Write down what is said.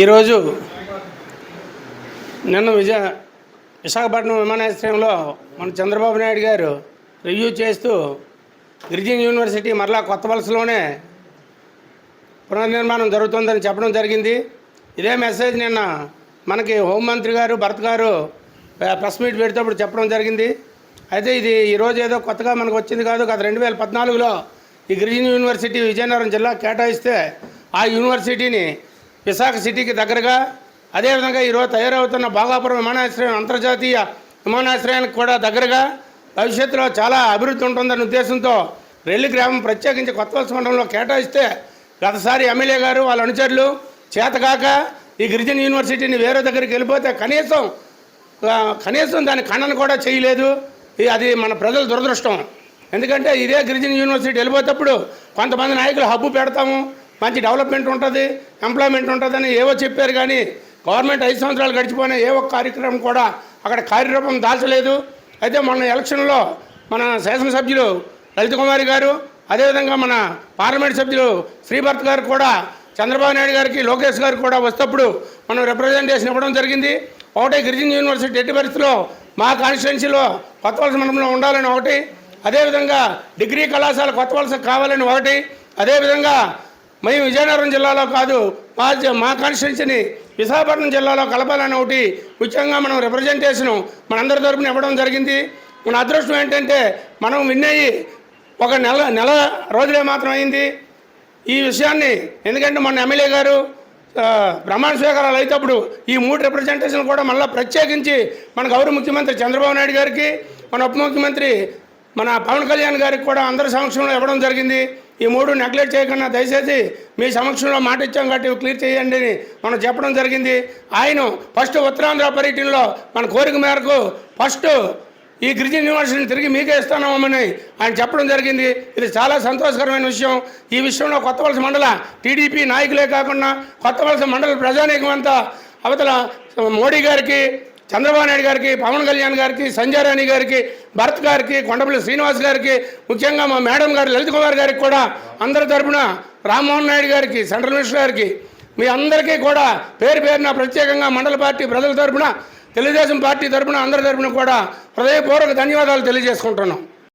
ఈరోజు నిన్న విజయ విశాఖపట్నం విమానాశ్రయంలో మన చంద్రబాబు నాయుడు గారు రివ్యూ చేస్తూ గిరిజన యూనివర్సిటీ మరలా కొత్త వలసలోనే పునర్నిర్మాణం జరుగుతుందని చెప్పడం జరిగింది. ఇదే మెసేజ్ నిన్న మనకి హోంమంత్రి గారు భరత్ గారు ప్రెస్ మీట్ పెడితేప్పుడు చెప్పడం జరిగింది. అయితే ఇది ఈరోజు ఏదో కొత్తగా మనకు వచ్చింది కాదు. గత రెండు వేల పద్నాలుగులో ఈ గిరిజన యూనివర్సిటీ విజయనగరం జిల్లా కేటాయిస్తే ఆ యూనివర్సిటీని విశాఖ సిటీకి దగ్గరగా అదేవిధంగా ఈరోజు తయారవుతున్న భాగాపురం విమానాశ్రయం అంతర్జాతీయ విమానాశ్రయానికి కూడా దగ్గరగా భవిష్యత్తులో చాలా అభివృద్ధి ఉంటుందనే ఉద్దేశంతో రెల్లి గ్రామం ప్రత్యేకించి కొత్త మండలంలో కేటాయిస్తే గతసారి ఎమ్మెల్యే గారు వాళ్ళ అనుచరులు చేతకాక ఈ గిరిజన యూనివర్సిటీని వేరే దగ్గరికి వెళ్ళిపోతే కనీసం కనీసం దాని ఖండన కూడా చేయలేదు. అది మన ప్రజల దురదృష్టం. ఎందుకంటే ఇదే గిరిజన యూనివర్సిటీ వెళ్ళిపోతేప్పుడు కొంతమంది నాయకులు హబ్బు పెడతాము. మంచి డెవలప్మెంట్ ఉంటుంది ఎంప్లాయ్మెంట్ ఉంటుందని ఏవో చెప్పారు కానీ గవర్నమెంట్ ఐదు సంవత్సరాలు గడిచిపోయిన ఏ ఒక్క కార్యక్రమం కూడా అక్కడ కార్యరూపం దాల్చలేదు. అయితే మొన్న ఎలక్షన్లో మన శాసనసభ్యులు లలిత కుమారి గారు అదేవిధంగా మన పార్లమెంట్ సభ్యులు శ్రీభర్త్ గారు కూడా చంద్రబాబు నాయుడు గారికి లోకేష్ గారు కూడా వస్తప్పుడు మనం రిప్రజెంటేషన్ ఇవ్వడం జరిగింది. ఒకటే గిరిజన యూనివర్సిటీ ఎట్టి పరిస్థితిలో మా కాన్స్టిట్యున్సీలో కొత్త వలస మండలంలో ఉండాలని ఒకటి అదేవిధంగా డిగ్రీ కళాశాల కొత్త వలస కావాలని ఒకటి అదేవిధంగా మేము విజయనగరం జిల్లాలో కాదు మా మా కాన్స్టిట్యున్సీని విశాఖపట్నం జిల్లాలో కలపాలని ఒకటి ముఖ్యంగా మనం రిప్రజెంటేషన్ మనందరి తరపున ఇవ్వడం జరిగింది. మన అదృష్టం ఏంటంటే మనం విన్ అయ్యి ఒక నెల నెల రోజులే మాత్రం అయింది. ఈ విషయాన్ని ఎందుకంటే మన ఎమ్మెల్యే గారు ఆ, ప్రమాణ స్వీకారాలు అయినప్పుడు ఈ మూడు రిప్రజెంటేషన్ కూడా మళ్ళీ ప్రత్యేకించి మన గౌరవ ముఖ్యమంత్రి చంద్రబాబు నాయుడు గారికి మన ఉప ముఖ్యమంత్రి మన పవన్ కళ్యాణ్ గారికి కూడా అందరి సమక్షంలో ఇవ్వడం జరిగింది. ఈ మూడు నెగ్లెక్ట్ చేయకుండా దయచేసి మీ సమక్షంలో మాట ఇచ్చాం కాబట్టి క్లియర్ చేయండి అని మనం చెప్పడం జరిగింది. ఆయన ఫస్ట్ ఉత్తరాంధ్ర పర్యటనలో మన కోరిక మేరకు ఫస్ట్ ఈ గిరిజన యూనివర్సిటీని తిరిగి మీకే ఇస్తామని ఆయన చెప్పడం జరిగింది. ఇది చాలా సంతోషకరమైన విషయం. ఈ విషయంలో కొత్త వలస మండల టీడీపీ నాయకులే కాకుండా కొత్త వలస మండల ప్రజానీకం అంతా అవతల మోడీ గారికి చంద్రబాబు నాయుడు గారికి పవన్ కళ్యాణ్ గారికి సంజయ్ గారికి భరత్ గారికి కొండపల్లి శ్రీనివాస్ గారికి ముఖ్యంగా మా మేడం గారు లలిత్ కుమార్ గారికి కూడా అందరి తరపున రామ్మోహన్ నాయుడు గారికి సెంట్రల్ మినిస్టర్ గారికి మీ అందరికీ కూడా పేరు పేరున ప్రత్యేకంగా మండల పార్టీ ప్రజల తరపున తెలుగుదేశం పార్టీ తరపున అందరి తరపున కూడా హృదయపూర్వక ధన్యవాదాలు తెలియజేసుకుంటున్నాం.